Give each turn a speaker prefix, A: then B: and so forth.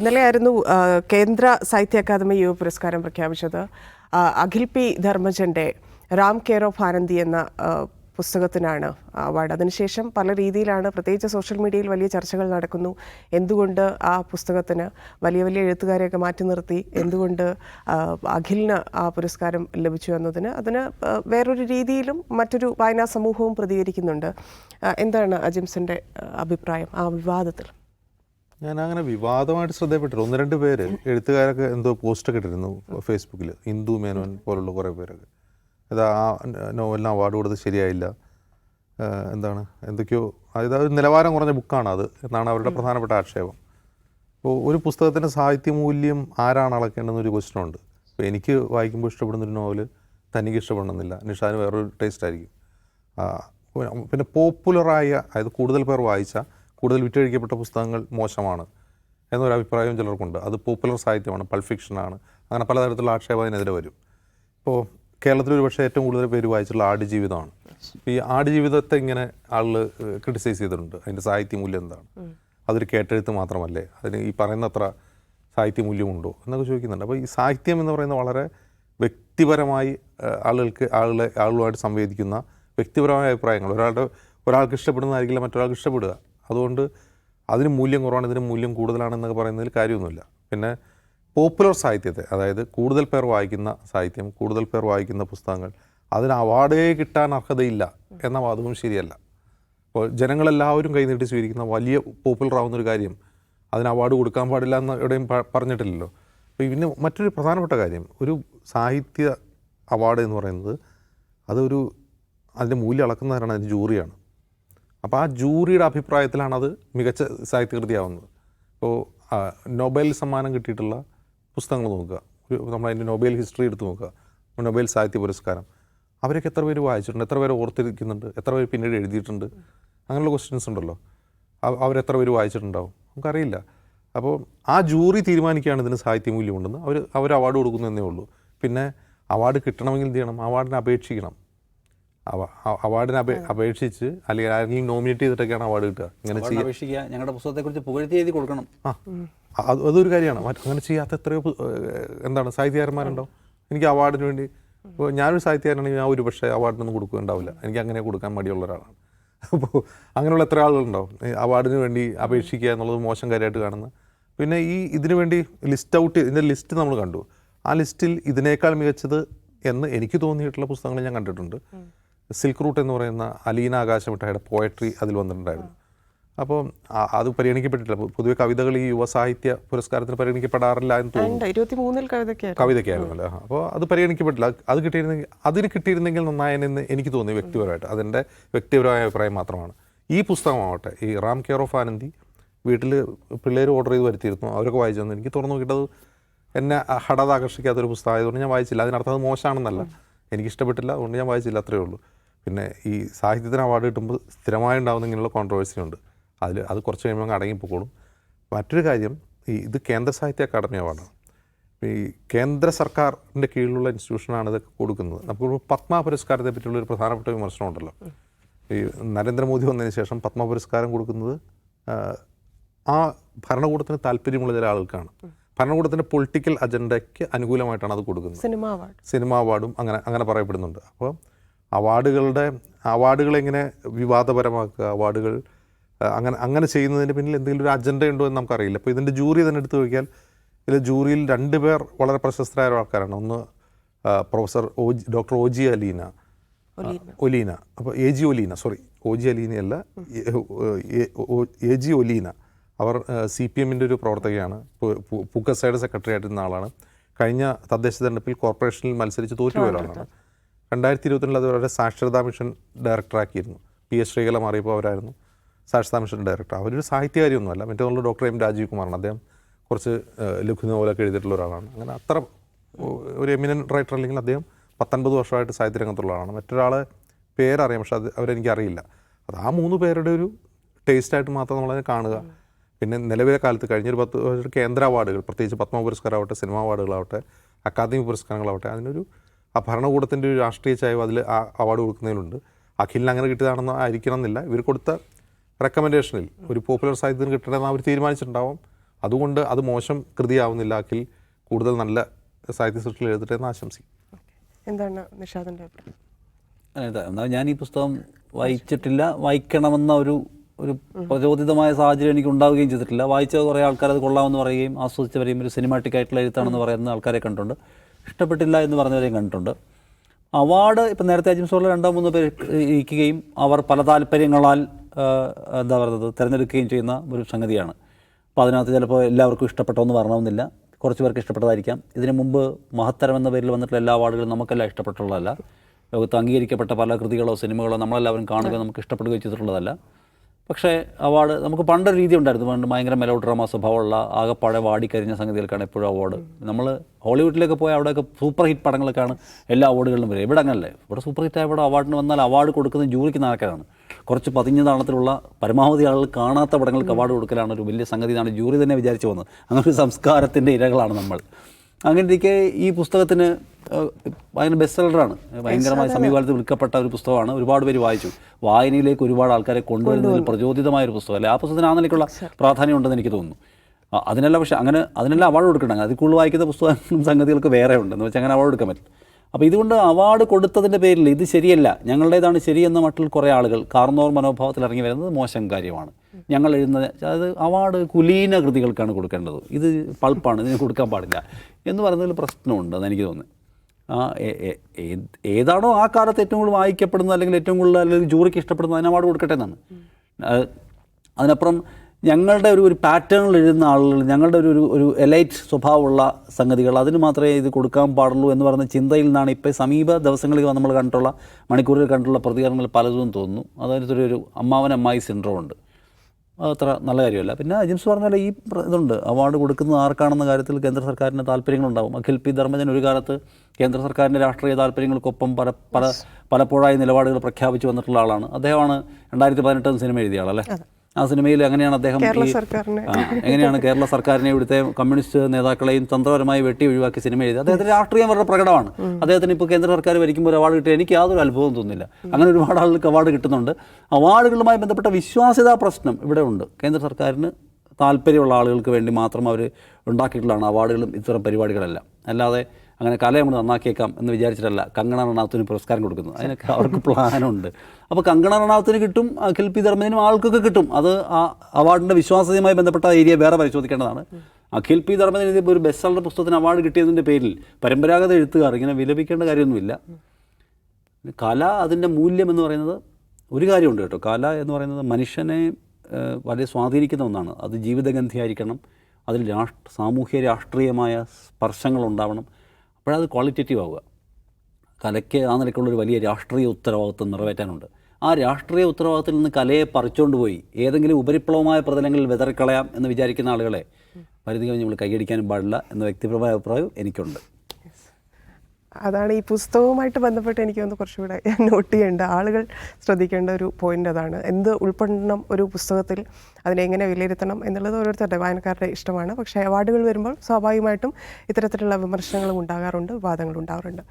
A: ഇന്നലെയായിരുന്നു കേന്ദ്ര സാഹിത്യ അക്കാദമി യുവ പുരസ്കാരം പ്രഖ്യാപിച്ചത്. അഖിൽ പി ധർമ്മജന്റെ റാം കെയർ ഓഫ് ആനന്ദി എന്ന പുസ്തകത്തിനാണ് അവാർഡ്. അതിനുശേഷം പല രീതിയിലാണ് പ്രത്യേകിച്ച് സോഷ്യൽ മീഡിയയിൽ വലിയ ചർച്ചകൾ നടക്കുന്നു. എന്തുകൊണ്ട് ആ പുസ്തകത്തിന് വലിയ വലിയ എഴുത്തുകാരെയൊക്കെ മാറ്റി നിർത്തി? എന്തുകൊണ്ട് അഖിലിന് ആ പുരസ്കാരം ലഭിച്ചു എന്നതിന്? അതിന് വേറൊരു രീതിയിലും മറ്റൊരു വായനാ സമൂഹവും പ്രതികരിക്കുന്നുണ്ട്. എന്താണ് അജിംസിന്റെ അഭിപ്രായം ആ വിവാദത്തിൽ?
B: ഞാൻ അങ്ങനെ വിവാദമായിട്ട് ശ്രദ്ധയപ്പെട്ടില്ല ഒന്ന് രണ്ട് പേര് എഴുത്തുകാരൊക്കെ എന്തോ പോസ്റ്റൊക്കെ ഇട്ടിരുന്നു ഫേസ്ബുക്കിൽ ഹിന്ദു മേനോൻ പോലുള്ള കുറേ പേരൊക്കെ. അത് ആ നോവലിന് അവാർഡ് കൊടുത്ത് ശരിയായില്ല. എന്താണ്? എന്തൊക്കെയോ അതായത് അത് നിലവാരം കുറഞ്ഞ ബുക്കാണ് അത് എന്നാണ് അവരുടെ പ്രധാനപ്പെട്ട ആക്ഷേപം. അപ്പോൾ ഒരു പുസ്തകത്തിന്റെ സാഹിത്യ മൂല്യം ആരാണ് അളക്കേണ്ടതെന്നൊരു ക്വസ്റ്റൻ ഉണ്ട് അപ്പോൾ എനിക്ക് വായിക്കുമ്പോൾ ഇഷ്ടപ്പെടുന്ന ഒരു നോവൽ തനിക്ക് ഇഷ്ടപ്പെടണമെന്നില്ല. നിഷാന് വേറൊരു ടേസ്റ്റ് ആയിരിക്കും പിന്നെ പോപ്പുലറായ അതായത് കൂടുതൽ പേർ വായിച്ച കൂടുതൽ വിറ്റഴിക്കപ്പെട്ട പുസ്തകങ്ങൾ മോശമാണ് എന്നൊരു അഭിപ്രായവും ചിലർക്കുണ്ട്. അത് പോപ്പുലർ സാഹിത്യമാണ് പൾഫിക്ഷനാണ് അങ്ങനെ പലതരത്തിലുള്ള ആക്ഷേപം അതിനെതിരെ വരും. ഇപ്പോൾ കേരളത്തിൽ ഒരു പക്ഷേ ഏറ്റവും കൂടുതൽ പേര് വായിച്ചിട്ടുള്ള ആടുജീവിതമാണ്. ഈ ആടുജീവിതത്തെ ഇങ്ങനെ ആളുകൾ ക്രിട്ടിസൈസ് ചെയ്തിട്ടുണ്ട്. അതിന്റെ സാഹിത്യ മൂല്യം എന്താണ്? അതൊരു കേട്ടെഴുത്ത് മാത്രമല്ലേ? അതിന് ഈ പറയുന്ന അത്ര സാഹിത്യ മൂല്യമുണ്ടോ എന്നൊക്കെ ചോദിക്കുന്നുണ്ട്. അപ്പോൾ ഈ സാഹിത്യം എന്ന് പറയുന്നത് വളരെ വ്യക്തിപരമായി ആളുകൾക്ക് ആളുകളെ ആളുകളുമായിട്ട് സംവേദിക്കുന്ന വ്യക്തിപരമായ അഭിപ്രായങ്ങൾ. ഒരാളുടെ ഒരാൾക്ക് ഇഷ്ടപ്പെടുന്നതായിരിക്കില്ല മറ്റൊരാൾക്ക് ഇഷ്ടപ്പെടുക. അതുകൊണ്ട് അതിന് മൂല്യം കുറവാണ് ഇതിന് മൂല്യം കൂടുതലാണെന്നൊക്കെ പറയുന്നതിൽ കാര്യമൊന്നുമില്ല. പിന്നെ പോപ്പുലർ സാഹിത്യത്തെ അതായത് കൂടുതൽ പേർ വായിക്കുന്ന സാഹിത്യം കൂടുതൽ പേർ വായിക്കുന്ന പുസ്തകങ്ങൾ അതിന് അവാർഡേ കിട്ടാൻ അർഹതയില്ല എന്ന വാദവും ശരിയല്ല. അപ്പോൾ ജനങ്ങളെല്ലാവരും കൈനീട്ടി സ്വീകരിക്കുന്ന വലിയ പോപ്പുലർ ആവുന്ന ഒരു കാര്യം അതിന് അവാർഡ് കൊടുക്കാൻ പാടില്ല എന്ന് എവിടെയും പറഞ്ഞിട്ടില്ലല്ലോ. അപ്പോൾ ഇതിന് മറ്റൊരു പ്രധാനപ്പെട്ട കാര്യം ഒരു സാഹിത്യ അവാർഡ് എന്ന് പറയുന്നത് അതൊരു അതിന്റെ മൂല്യം അളക്കുന്നവരാണ് അതിന്റെ ജൂറിയാണ്. അപ്പോൾ ആ ജൂറിയുടെ അഭിപ്രായത്തിലാണ് അത് മികച്ച സാഹിത്യകൃതിയാവുന്നത്. ഇപ്പോൾ നൊബേൽ സമ്മാനം കിട്ടിയിട്ടുള്ള പുസ്തകങ്ങൾ നോക്കുക. നമ്മളതിന്റെ നൊബേൽ ഹിസ്റ്ററി എടുത്ത് നോക്കുക. നൊബേൽ സാഹിത്യ പുരസ്കാരം. അവരൊക്കെ എത്ര പേര് വായിച്ചിട്ടുണ്ട്? എത്ര പേര് ഓർത്തിരിക്കുന്നുണ്ട്? എത്ര പേര് പിന്നീട് എഴുതിയിട്ടുണ്ട്? അങ്ങനെയുള്ള ക്വസ്റ്റ്യൻസ് ഉണ്ടല്ലോ. അവ- അവരെത്ര പേര് വായിച്ചിട്ടുണ്ടാവും? നമുക്കറിയില്ല. അപ്പോൾ ആ ജൂറി തീരുമാനിക്കുകയാണ് ഇതിന് സാഹിത്യ മൂല്യമുണ്ടെന്ന് അവർ അവർ അവാർഡ് കൊടുക്കുന്നു എന്നേ ഉള്ളൂ. പിന്നെ അവാർഡ് കിട്ടണമെങ്കിൽ എന്ത് ചെയ്യണം? അവാർഡിന് അപേക്ഷിക്കണം. അവാർഡിന് അപേ അപേക്ഷിച്ച് അല്ലെങ്കിൽ ആരെങ്കിലും നോമിനേറ്റ് ചെയ്തിട്ടൊക്കെയാണ് അവാർഡ് കിട്ടുക. ഇങ്ങനെ ചെയ്യുക
C: അപേക്ഷിക്കുക ഞങ്ങളുടെ പുസ്തകത്തെക്കുറിച്ച് പുകഴ്ത്തി എഴുതി കൊടുക്കണം.
B: ആ. അത് അതൊരു കാര്യമാണ്. അങ്ങനെ ചെയ്യാത്ത എത്രയോ എന്താണ് സാഹിത്യകാരന്മാരുണ്ടോ? എനിക്ക് അവാർഡിന് വേണ്ടി ഇപ്പോൾ ഞാനൊരു സാഹിത്യകാരനാണെങ്കിൽ ഞാൻ ഒരു പക്ഷേ അവാർഡിനൊന്നും കൊടുക്കുകയുണ്ടാവില്ല. എനിക്ക് അങ്ങനെ കൊടുക്കാൻ മടിയുള്ള ഒരാളാണ്. അപ്പോൾ അങ്ങനെയുള്ള എത്ര ആളുകളുണ്ടാവും അവാർഡിന് വേണ്ടി അപേക്ഷിക്കുക എന്നുള്ളത് മോശം കാര്യമായിട്ട് കാണുന്ന. പിന്നെ ഈ ഇതിനു വേണ്ടി ലിസ്റ്റ് ഔട്ട് ഇതിന്റെ ലിസ്റ്റ് നമ്മൾ കണ്ടു. ആ ലിസ്റ്റിൽ ഇതിനേക്കാൾ മികച്ചത് എന്ന് എനിക്ക് തോന്നിയിട്ടുള്ള പുസ്തകങ്ങൾ ഞാൻ കണ്ടിട്ടുണ്ട്. സിൽക്ക് റൂട്ട് എന്ന് പറയുന്ന അലീന ആകാശമിട്ടായുടെ പോയട്രി അതിൽ വന്നിട്ടുണ്ടായിരുന്നു. അപ്പോൾ അത് പരിഗണിക്കപ്പെട്ടിട്ടില്ല. പൊതുവെ കവിതകൾ ഈ യുവ സാഹിത്യ പുരസ്കാരത്തിന് പരിഗണിക്കപ്പെടാറില്ല എന്ന് തോന്നുന്നു. കവിതയ്ക്കായിരുന്നല്ലോ അപ്പോൾ അത് പരിഗണിക്കപ്പെട്ടില്ല. അത് അത് കിട്ടിയിരുന്നെങ്കിൽ അതിന് കിട്ടിയിരുന്നെങ്കിൽ നന്നായെന്ന് എനിക്ക് തോന്നി വ്യക്തിപരമായിട്ട്. അതിന്റെ വ്യക്തിപരമായ അഭിപ്രായം മാത്രമാണ്. ഈ പുസ്തകമാവട്ടെ ഈ റാം കെയർ ഓഫ് ആനന്ദി വീട്ടിൽ പിള്ളേർ ഓർഡർ ചെയ്ത് വരുത്തിയിരുന്നു. അവരൊക്കെ വായിച്ചു തന്നു എനിക്ക് തുറന്നു നോക്കിയിട്ടത് എന്നെ ഹഠാത് ആകർഷിക്കാത്തൊരു പുസ്തകമായതുകൊണ്ട് ഞാൻ വായിച്ചില്ല. അതിനർത്ഥം അത് മോശമാണെന്നല്ല. എനിക്കിഷ്ടപ്പെട്ടില്ല. അതുകൊണ്ട് ഞാൻ വായിച്ചില്ല. അത്രയേ ഉള്ളൂ. പിന്നെ ഈ സാഹിത്യത്തിന് അവാർഡ് കിട്ടുമ്പോൾ സ്ഥിരമായി ഉണ്ടാകുന്ന ഇങ്ങനെയുള്ള കോൺട്രവേഴ്സി ഉണ്ട്. അതിൽ അത് കുറച്ച് കഴിയുമ്പോൾ അടങ്ങിപ്പോക്കോളും മറ്റൊരു കാര്യം ഈ ഇത് കേന്ദ്ര സാഹിത്യ അക്കാദമി അവാർഡാണ്. ഈ കേന്ദ്ര സർക്കാരിന്റെ കീഴിലുള്ള ഇൻസ്റ്റിറ്റ്യൂഷനാണ് ഇതൊക്കെ കൊടുക്കുന്നത്. നമുക്ക് പത്മ പുരസ്കാരത്തെ പറ്റിയുള്ള ഒരു പ്രധാനപ്പെട്ട വിമർശനം ഉണ്ടല്ലോ. ഈ നരേന്ദ്രമോദി വന്നതിന് ശേഷം പത്മ പുരസ്കാരം കൊടുക്കുന്നത് ആ, ആ ഭരണകൂടത്തിന് താല്പര്യമുള്ള ചില ആൾക്കാണ് ഭരണകൂടത്തിന്റെ പൊളിറ്റിക്കൽ അജണ്ടയ്ക്ക് അനുകൂലമായിട്ടാണ് അത് കൊടുക്കുന്നത്.
A: Cinema award.
B: സിനിമ അവാർഡും അങ്ങനെ അങ്ങനെ പറയപ്പെടുന്നുണ്ട്. അപ്പോൾ അവാർഡുകളുടെ അവാർഡുകൾ എങ്ങനെ വിവാദപരമാക്കുക അവാർഡുകൾ അങ്ങനെ അങ്ങനെ ചെയ്യുന്നതിന് പിന്നിൽ എന്തെങ്കിലും ഒരു അജണ്ട ഉണ്ടോ എന്ന് നമുക്കറിയില്ല. അപ്പോൾ ഇതിന്റെ ജൂറി തന്നെ എടുത്തു നോക്കിയാൽ ഇതിൽ ജൂറിയിൽ രണ്ട് പേർ വളരെ പ്രശസ്തരായ ആൾക്കാരാണ് ഒന്ന് professor O G doctor O G Aleena. Oleena. അപ്പോൾ A G Oleena sorry O G അലീനയല്ല A- G Oleena. അവർ സി പി എമ്മിന്റെ ഒരു പ്രവർത്തകയാണ്. പുക്കസയുടെ സെക്രട്ടറി ആയിരുന്ന ആളാണ്. കഴിഞ്ഞ തദ്ദേശ തെരഞ്ഞെടുപ്പിൽ കോർപ്പറേഷനിൽ മത്സരിച്ച് തോറ്റുപോയ ഒരാളാണ്. രണ്ടായിരത്തി ഇരുപത്തിരണ്ടിൽ അത് അവരുടെ സാക്ഷരതാ മിഷൻ ഡയറക്ടറാക്കിയിരുന്നു. പി എസ് ശ്രീകല മാറിയപ്പോൾ അവരായിരുന്നു സാക്ഷരതാ മിഷൻ ഡയറക്ടർ. അവരൊരു സാഹിത്യകാരിയൊന്നുമല്ല. മറ്റേ നമ്മൾ ഡോക്ടർ എം രാജീവ് കുമാറാണ് അദ്ദേഹം കുറച്ച് ലഘുനോവലൊക്കെ ലഘു നോവലൊക്കെ എഴുതിയിട്ടുള്ള ഒരാളാണ്. അങ്ങനെ അത്ര ഒരു എമിനൻ റൈറ്റർ അല്ലെങ്കിൽ അദ്ദേഹം പത്തൊൻപത് വർഷമായിട്ട് സാഹിത്യ രംഗത്തുള്ള ആളാണ്. മറ്റൊരാളെ പേരറിയാം പക്ഷെ അത് അവരെനിക്ക് അറിയില്ല അത് ആ മൂന്ന് പേരുടെ ഒരു ടേസ്റ്റായിട്ട് മാത്രം നമ്മളതിനെ കാണുക. പിന്നെ നിലവിലെ കാലത്ത് കഴിഞ്ഞൊരു പത്ത് കേന്ദ്ര അവാർഡുകൾ പ്രത്യേകിച്ച് പത്മ പുരസ്കാരമാവട്ടെ സിനിമാ അവാർഡുകളാവട്ടെ അക്കാദമി പുരസ്കാരങ്ങളാവട്ടെ അതിനൊരു ആ ഭരണകൂടത്തിന്റെ ഒരു രാഷ്ട്രീയ ചായവ് അതിൽ ആ അവാർഡ് കൊടുക്കുന്നതിലുണ്ട്. അഖിലിന് അങ്ങനെ കിട്ടിയതാണെന്ന് ആയിരിക്കണം എന്നില്ല ഇവർ കൊടുത്ത റെക്കമെൻഡേഷനിൽ ഒരു പോപ്പുലർ സാഹിത്യത്തിന് കിട്ടണമെന്ന് അവർ തീരുമാനിച്ചിട്ടുണ്ടാവും. അതുകൊണ്ട് അത് മോശം കൃതിയാവുന്നില്ല അഖിൽ. കൂടുതൽ നല്ല സാഹിത്യ സൃഷ്ടികൾ എഴുതട്ടെ എന്ന് ആശംസിക്കും
A: എന്താണ് നിഷാദിന്റെ അഭിപ്രായം?
C: ഞാൻ ഈ പുസ്തകം വായിച്ചിട്ടില്ല. വായിക്കണമെന്ന ഒരു ഒരു പ്രചോദിതമായ സാഹചര്യം എനിക്ക് ഉണ്ടാവുകയും ചെയ്തിട്ടില്ല. വായിച്ച കുറേ ആൾക്കാർ അത് കൊള്ളാമെന്ന് പറയുകയും ആസ്വദിച്ചവരെയും ഒരു സിനിമാറ്റിക് ആയിട്ടുള്ള എഴുത്താണെന്ന് പറയുന്ന ആൾക്കാരെ കണ്ടിട്ടുണ്ട്. ഇഷ്ടപ്പെട്ടില്ല എന്ന് പറഞ്ഞവരെയും കണ്ടിട്ടുണ്ട്. അവാർഡ് ഇപ്പം നേരത്തെ അജിംസോളിൽ രണ്ടോ മൂന്നോ പേര് ഇരിക്കുകയും അവർ പല താല്പര്യങ്ങളാൽ എന്താ പറയുന്നത് തിരഞ്ഞെടുക്കുകയും ചെയ്യുന്ന ഒരു സംഗതിയാണ്. അപ്പോൾ അതിനകത്ത് ചിലപ്പോൾ എല്ലാവർക്കും ഇഷ്ടപ്പെട്ടോന്ന് പറയണമെന്നില്ല കുറച്ച് പേർക്ക് ഇഷ്ടപ്പെട്ടതായിരിക്കാം. ഇതിനു മുമ്പ് മഹത്തരം എന്ന പേരിൽ വന്നിട്ടുള്ള എല്ലാ അവാർഡുകളും നമുക്കെല്ലാം ഇഷ്ടപ്പെട്ടുള്ളതല്ല. ലോകത്ത് അംഗീകരിക്കപ്പെട്ട പല കൃതികളോ സിനിമകളോ നമ്മളെല്ലാവരും കാണുക നമുക്ക് ഇഷ്ടപ്പെടുകയോ ചെയ്തിട്ടുള്ളതല്ല. പക്ഷേ അവാർഡ് നമുക്ക് പണ്ടൊരു രീതി ഉണ്ടായിരുന്നു. പണ്ട് ഭയങ്കര മെലോ ഡ്രാമ സ്വഭാവമുള്ള ആകെപ്പാടെ വാടിക്കരിഞ്ഞ സംഗതികൾക്കാണ് എപ്പോഴും അവാർഡ് നമ്മൾ ഹോളിവുഡിലേക്ക് പോയ അവിടെയൊക്കെ സൂപ്പർ ഹിറ്റ് പടങ്ങളൊക്കെയാണ് എല്ലാ അവാർഡുകളിലും വരിക. ഇവിടെ അങ്ങനല്ലേ. ഇവിടെ സൂപ്പർ ഹിറ്റ് ആയ അവാർഡിന് വന്നാൽ അവാർഡ് കൊടുക്കുന്ന ജൂറിക്ക് നാക്കാണ് കുറച്ച് പതിഞ്ഞ താളത്തിലുള്ള പരമാവധി ആളുകൾ കാണാത്ത പടങ്ങൾക്ക് അവാർഡ് കൊടുക്കലാണ് ഒരു വലിയ സംഗതി എന്നാണ് ജൂറി തന്നെ വിചാരിച്ചു വന്നത് അങ്ങനെ ഒരു സംസ്കാരത്തിന്റെ ഇരകളാണ് നമ്മൾ. അങ്ങനെ ഇരിക്കെ ഈ പുസ്തകത്തിന് ഭയങ്കര ബെസ്റ്റ് സെല്ലറാണ് ഭയങ്കരമായ സമീപകാലത്ത് വിൽക്കപ്പെട്ട ഒരു പുസ്തകമാണ്. ഒരുപാട് പേര് വായിച്ചു. വായനയിലേക്ക് ഒരുപാട് ആൾക്കാരെ കൊണ്ടുവരുന്നതിൽ പ്രചോദിതമായ ഒരു പുസ്തകം അല്ലേ ആ പുസ്തകത്തിന് ആ നിലയ്ക്കുള്ള പ്രാധാന്യം ഉണ്ടെന്ന് എനിക്ക് തോന്നുന്നു. അതിനല്ല പക്ഷെ അങ്ങനെ അതിനെല്ലാം അവാർഡ് കൊടുക്കണം അതിൽ കൂടുതൽ വായിക്കുന്ന പുസ്തകങ്ങളും സംഗതികൾക്ക് വേറെ ഉണ്ട്. എന്ന് വെച്ചാൽ അങ്ങനെ അവാർഡ് എടുക്കാൻ പറ്റും അപ്പോൾ ഇതുകൊണ്ട് അവാർഡ് കൊടുത്തതിന്റെ പേരിൽ ഇത് ശരിയല്ല. ഞങ്ങളുടേതാണ് ശരിയെന്ന മട്ടിൽ കുറേ ആളുകൾ കാർന്നോർ മനോഭാവത്തിൽ ഇറങ്ങി വരുന്നത് മോശം കാര്യമാണ്. ഞങ്ങൾ എഴുതുന്നത് അതായത് അവാർഡ് കുലീന കൃതികൾക്കാണ് കൊടുക്കേണ്ടത്. ഇത് പൾപ്പാണ് ഇതിന് കൊടുക്കാൻ പാടില്ല. എന്ന് പറയുന്നതിൽ പ്രശ്നമുണ്ട് എനിക്ക് തോന്നുന്നത് ഏതാണോ ആ കാലത്ത് ഏറ്റവും കൂടുതൽ വായിക്കപ്പെടുന്നത് അല്ലെങ്കിൽ ഏറ്റവും കൂടുതൽ അല്ലെങ്കിൽ ജൂറിക്ക് ഇഷ്ടപ്പെടുന്നത് അതിന് അവാർഡ് കൊടുക്കട്ടെ എന്നാണ്. അതിനപ്പുറം ഞങ്ങളുടെ ഒരു ഒരു പാറ്റേണിൽ എഴുതുന്ന ആളുകൾ ഞങ്ങളുടെ ഒരു ഒരു എലൈറ്റ് സ്വഭാവമുള്ള സംഗതികൾ അതിന് മാത്രമേ ഇത് കൊടുക്കാൻ പാടുള്ളൂ എന്ന് പറയുന്ന ചിന്തയിൽ നിന്നാണ് ഇപ്പോൾ സമീപ ദിവസങ്ങളിൽ നമ്മൾ കണ്ടിട്ടുള്ള മണിക്കൂറിൽ കണ്ടിട്ടുള്ള പ്രതികരണങ്ങൾ പലതും തോന്നുന്നു. അതായത് ഒരു അമ്മാവൻ അമ്മായി സിൻഡ്രോം ഉണ്ട്. അത്ര നല്ല കാര്യമല്ല. പിന്നെ അജിംസ് പറഞ്ഞാൽ ഈ ഇതുണ്ട്. അവാർഡ് കൊടുക്കുന്നത് ആർക്കാണെന്ന കാര്യത്തിൽ കേന്ദ്ര സർക്കാരിന്റെ താല്പര്യങ്ങളുണ്ടാവും. അഖിൽ പി ധർമ്മജൻ ഒരു കാലത്ത് കേന്ദ്ര സർക്കാരിന്റെ രാഷ്ട്രീയ താല്പര്യങ്ങൾക്കൊപ്പം പല പല പലപ്പോഴായി നിലപാടുകൾ പ്രഖ്യാപിച്ചു വന്നിട്ടുള്ള ആളാണ്. അദ്ദേഹമാണ് രണ്ടായിരത്തി പതിനെട്ട് സിനിമ എഴുതിയ ആളല്ലേ? ആ സിനിമയിൽ എങ്ങനെയാണ് അദ്ദേഹം എങ്ങനെയാണ് കേരള സർക്കാരിനെ ഇവിടുത്തെ കമ്മ്യൂണിസ്റ്റ് നേതാക്കളെയും തന്ത്രപരമായി വെട്ടി ഒഴിവാക്കി സിനിമ എഴുതി അദ്ദേഹത്തിന് രാഷ്ട്രീയം വളരെ പ്രകടമാണ്. അദ്ദേഹത്തിന് ഇപ്പോൾ കേന്ദ്ര സർക്കാർ ഭരിക്കുമ്പോൾ അവാർഡ് കിട്ടിയ എനിക്ക് യാതൊരു അനുഭവം തോന്നുന്നില്ല. അങ്ങനെ ഒരുപാട് ആളുകൾക്ക് അവാർഡ് കിട്ടുന്നുണ്ട്. അവാർഡുകളുമായി ബന്ധപ്പെട്ട വിശ്വാസ്യതാ പ്രശ്നം ഇവിടെ ഉണ്ട്. കേന്ദ്ര സർക്കാരിന് താല്പര്യമുള്ള ആളുകൾക്ക് വേണ്ടി മാത്രം അവർ ഉണ്ടാക്കിയിട്ടുള്ളതാണ് അവാർഡുകളും ഇത്തരം പരിപാടികളെല്ലാം. അല്ലാതെ അങ്ങനെ കലയെ നമ്മൾ നന്നാക്കിയേക്കാം എന്ന് വിചാരിച്ചിട്ടല്ല കങ്കണ റണാവത്തിന് പുരസ്കാരം കൊടുക്കുന്നത്. അതിനൊക്കെ അവർക്ക് പ്ലാനുണ്ട്. അപ്പോൾ കങ്കണ റണാവത്തിന് കിട്ടും അഖിൽ പി ധർമ്മനും ആൾക്കൊക്കെ കിട്ടും. അത് ആ അവാർഡിന്റെ വിശ്വാസ്യതയുമായി ബന്ധപ്പെട്ട ഏരിയ വേറെ പരിശോധിക്കേണ്ടതാണ്. അഖിൽ പി ധർമ്മന് ഒരു ബെസ്റ്റ് സെല്ലർ പുസ്തകത്തിന് അവാർഡ് കിട്ടിയതിന്റെ പേരിൽ പരമ്പരാഗത എഴുത്തുകാർ ഇങ്ങനെ വിലപിക്കേണ്ട കാര്യമൊന്നുമില്ല. കല അതിന്റെ മൂല്യം എന്ന് പറയുന്നത് ഒരു കാര്യമുണ്ട് കേട്ടോ. കല എന്ന് പറയുന്നത് മനുഷ്യനെ വളരെ സ്വാധീനിക്കുന്ന ഒന്നാണ്. അത് ജീവിതഗന്ധിയായിരിക്കണം. അതിൽ രാഷ്ട്ര സാമൂഹ്യ രാഷ്ട്രീയമായ സ്പർശങ്ങൾ ഉണ്ടാവണം. അപ്പോഴത് ക്വാളിറ്റേറ്റീവ് ആവുക. കലയ്ക്ക് ആ നിലയ്ക്കുള്ളൊരു വലിയ രാഷ്ട്രീയ ഉത്തരവാദിത്വം നിറവേറ്റാനുണ്ട്. ആ രാഷ്ട്രീയ ഉത്തരവാദിത്തത്തിൽ നിന്ന് കലയെ പറിച്ചുകൊണ്ട് പോയി. ഏതെങ്കിലും ഉപരിപ്ലവമായ പ്രതലങ്ങളിൽ വിതറിക്കളയാം എന്ന് വിചാരിക്കുന്ന ആളുകളെ പരിധി കഴിഞ്ഞ് നമ്മൾ കൈയടിക്കാനും പാടില്ല എന്ന വ്യക്തിപരമായ അഭിപ്രായം എനിക്കുണ്ട്.
A: അതാണ് ഈ പുസ്തകവുമായിട്ട് ബന്ധപ്പെട്ട് എനിക്ക് തോന്നുന്നു കുറച്ചുകൂടെ നോട്ട് ചെയ്യേണ്ട. ആളുകൾ ശ്രദ്ധിക്കേണ്ട ഒരു പോയിന്റ് അതാണ്. എന്ത് ഉൾപ്പെടണം ഒരു പുസ്തകത്തിൽ അതിനെ എങ്ങനെ വിലയിരുത്തണം എന്നുള്ളത് ഓരോരുത്തരുടെ വായനക്കാരുടെ ഇഷ്ടമാണ്. പക്ഷേ അവാർഡുകൾ വരുമ്പോൾ സ്വാഭാവികമായിട്ടും ഇത്തരത്തിലുള്ള വിമർശനങ്ങളും ഉണ്ടാകാറുണ്ട് വിവാദങ്ങളും ഉണ്ടാകാറുണ്ട്.